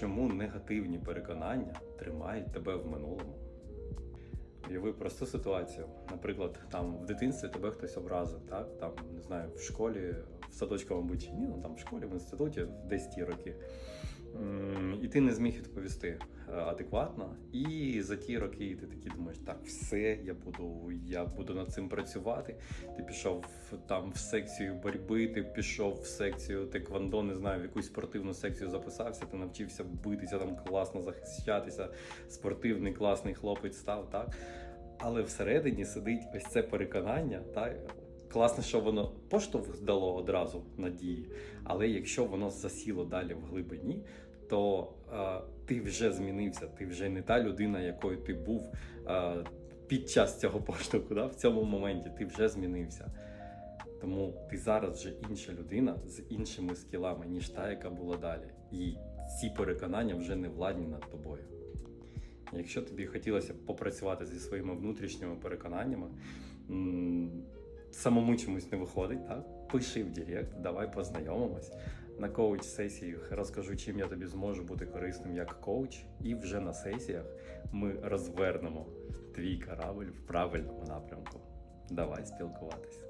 чому негативні переконання тримають тебе в минулому. Уяви просту ситуацію. Наприклад, там в дитинстві тебе хтось образив, так? Там, не знаю, в школі, в садочку, мабуть, ні, ну там в школі, в інституті, десь ті роки. І ти не зміг відповісти адекватно. І за ті роки ти такий думаєш, так, все, я буду, я буду над цим працювати. Ти пішов там в секцію боротьби, ти пішов в секцію теквандо, не знаю, в якусь спортивну секцію записався, ти навчився битися там класно захищатися, спортивний класний хлопець став, так? Але всередині сидить ось це переконання, так? Класно, що воно поштовх дало одразу надії, але якщо воно засіло далі в глибині, то ти вже змінився, ти вже не та людина, якою ти був під час цього поштовху. Да? В цьому моменті ти вже змінився. Тому ти зараз вже інша людина з іншими скілами, ніж та, яка була далі. І ці переконання вже не владні над тобою. Якщо тобі хотілося попрацювати зі своїми внутрішніми переконаннями, самому чомусь не виходить, так? Пиши в Директ, давай познайомимось. На коуч сесіях розкажу, чим я тобі зможу бути корисним як коуч, і вже на сесіях ми розвернемо твій корабль в правильному напрямку. Давай спілкуватись.